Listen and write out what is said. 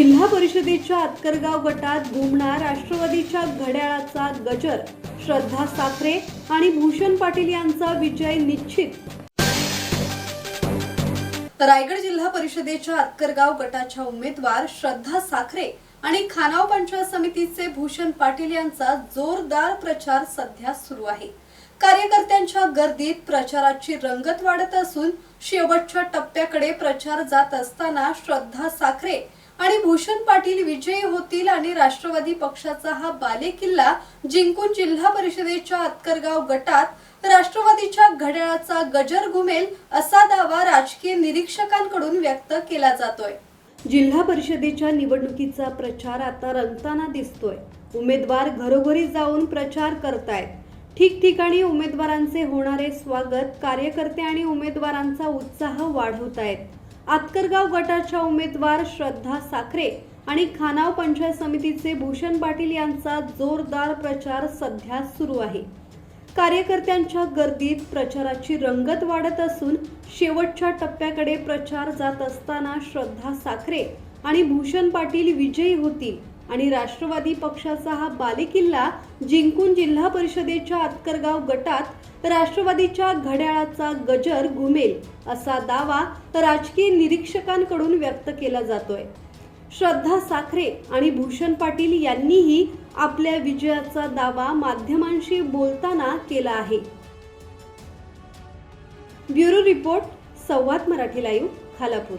जिल्हा परिषदेच्या आतकरगाव गटात घुमणार राष्ट्रवादीच्या घड्याळाचा गजर. श्रद्धा साखरे आणि भूषण पाटील यांचा विजय निश्चित. रायगड जिल्हा परिषदेच्या आतकरगाव गटाच्या उमेदवार श्रद्धा साखरे आणि खानाव पंचायत समितीचे भूषण पाटील यांचा जोरदार प्रचार सध्या सुरू आहे. कार्यकर्त्यांच्या गर्दीत प्रचाराची रंगत वाढत असून शेवटच्या टप्प्याकडे प्रचार जात असताना श्रद्धा साखरे आणि भूषण पाटील विजयी होतील आणि राष्ट्रवादी पक्षाचा हा बालेकिल्ला जिंकून जिल्हा परिषदेच्या अत्करगाव गटात राष्ट्रवादीच्या घड्याळाचा गजर घुमेल असा दावा राजकीय निरीक्षकांकडून व्यक्त केला जातोय. जिल्हा परिषदेच्या निवडणुकीचा प्रचार आता रंगताना दिसतोय. उमेदवार घरोघरी जाऊन प्रचार करतायत. ठिकठिकाणी उमेदवारांचे होणारे स्वागत कार्यकर्ते आणि उमेदवारांचा उत्साह वाढवतायत. आतकरगाव गटाच्या उमेदवार श्रद्धा साखरे आणि खानाव पंचायत समितीचे भूषण पाटील यांचा जोरदार प्रचार सध्या सुरू आहे. कार्यकर्त्यांच्या गर्दीत प्रचाराची रंगत वाढत असून शेवटच्या टप्प्याकडे प्रचार जात असताना श्रद्धा साखरे आणि भूषण पाटील विजयी होतील आणि राष्ट्रवादी पक्षाचा हा बालेकिल्ला जिंकून जिल्हा परिषदेच्या आतकरगाव गटात राष्ट्रवादीच्या घड्याळाचा गजर घुमेल असा दावा राजकीय निरीक्षकांकडून व्यक्त केला जातोय. श्रद्धा साखरे आणि भूषण पाटील यांनीही आपल्या विजयाचा दावा माध्यमांशी बोलताना केला आहे. ब्युरो रिपोर्ट संवाद मराठी लाईव्ह खालापूर.